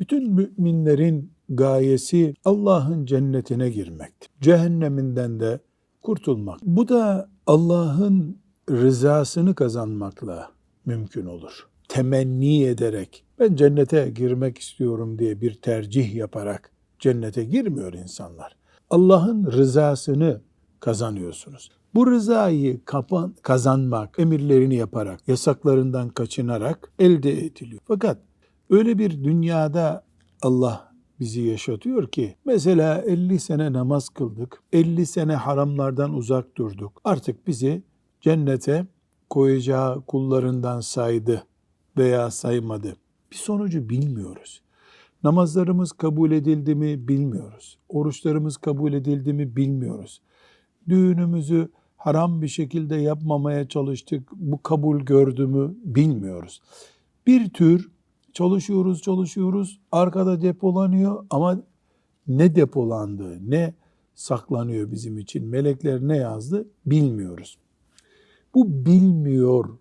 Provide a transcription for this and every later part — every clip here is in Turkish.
Bütün müminlerin gayesi Allah'ın cennetine girmektir. Cehenneminden de kurtulmak. Bu da Allah'ın rızasını kazanmakla mümkün olur. Temenni ederek ben cennete girmek istiyorum diye bir tercih yaparak cennete girmiyor insanlar. Allah'ın rızasını kazanıyorsunuz. Bu rızayı kapan, kazanmak, emirlerini yaparak, yasaklarından kaçınarak elde ediliyor. Fakat öyle bir dünyada Allah bizi yaşatıyor ki mesela 50 sene namaz kıldık, 50 sene haramlardan uzak durduk. Artık bizi cennete koyacağı kullarından saydı veya saymadı. Bir sonucu bilmiyoruz. Namazlarımız kabul edildi mi bilmiyoruz. Oruçlarımız kabul edildi mi bilmiyoruz. Düğünümüzü haram bir şekilde yapmamaya çalıştık. Bu kabul gördü mü bilmiyoruz. Bir tür çalışıyoruz çalışıyoruz arkada depolanıyor ama ne depolandı ne saklanıyor bizim için melekler ne yazdı bilmiyoruz. Bu bilmiyor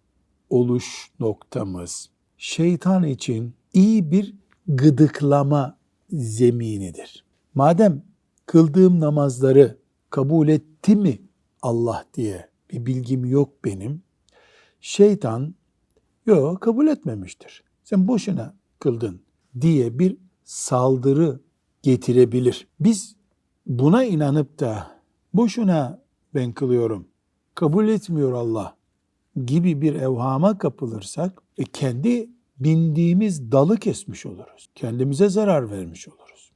oluş noktamız şeytan için iyi bir gıdıklama zeminidir. Madem kıldığım namazları kabul etti mi Allah diye bir bilgim yok benim. Şeytan yok kabul etmemiştir. Sen boşuna kıldın diye bir saldırı getirebilir. Biz buna inanıp da boşuna ben kılıyorum, kabul etmiyor Allah gibi bir evhama kapılırsak e, kendi bindiğimiz dalı kesmiş oluruz. Kendimize zarar vermiş oluruz.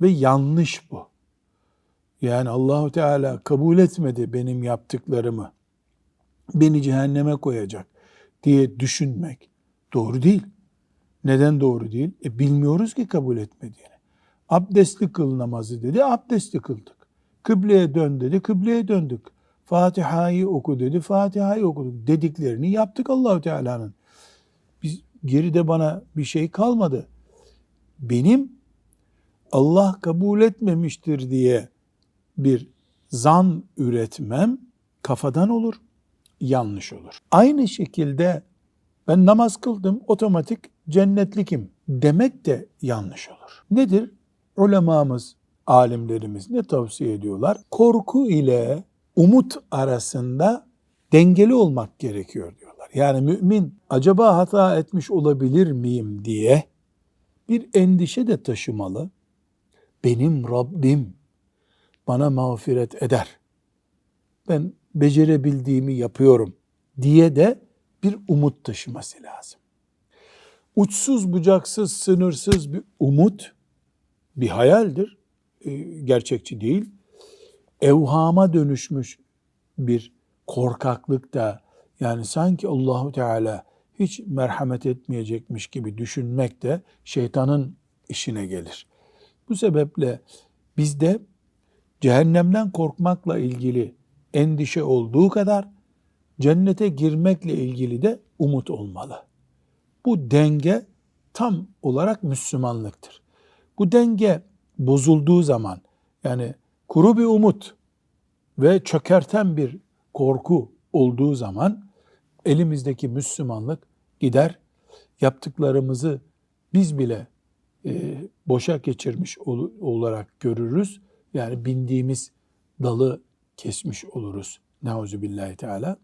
Ve yanlış bu. Yani Allahu Teala kabul etmedi benim yaptıklarımı. Beni cehenneme koyacak diye düşünmek doğru değil. Neden doğru değil? E bilmiyoruz ki kabul etmediğini. Abdestli kıl namazı dedi, abdestli kıldık. Kıbleye dön dedi, kıbleye döndük. Fatiha'yı oku dedi, Fatiha'yı okuduk. Dediklerini yaptık Allahu Teala'nın. Biz geride bana bir şey kalmadı. Benim Allah kabul etmemiştir diye bir zan üretmem kafadan olur, yanlış olur. Aynı şekilde ben namaz kıldım, otomatik cennetlikim demek de yanlış olur. Nedir? Ulemamız, alimlerimiz ne tavsiye ediyorlar? Korku ile umut arasında dengeli olmak gerekiyor diyorlar. Yani mümin acaba hata etmiş olabilir miyim diye bir endişe de taşımalı. Benim Rabbim bana mağfiret eder. Ben becerebildiğimi yapıyorum diye de bir umut taşıması lazım. Uçsuz bucaksız, sınırsız bir umut bir hayaldir. E, gerçekçi değil. Evhama dönüşmüş bir korkaklık da yani sanki Allahu Teala hiç merhamet etmeyecekmiş gibi düşünmek de şeytanın işine gelir. Bu sebeple bizde cehennemden korkmakla ilgili endişe olduğu kadar cennete girmekle ilgili de umut olmalı. Bu denge tam olarak Müslümanlıktır. Bu denge bozulduğu zaman yani kuru bir umut ve çökerten bir korku olduğu zaman elimizdeki Müslümanlık gider yaptıklarımızı biz bile e, boşa geçirmiş ol, olarak görürüz. Yani bindiğimiz dalı kesmiş oluruz. Neuzubillahi Teala.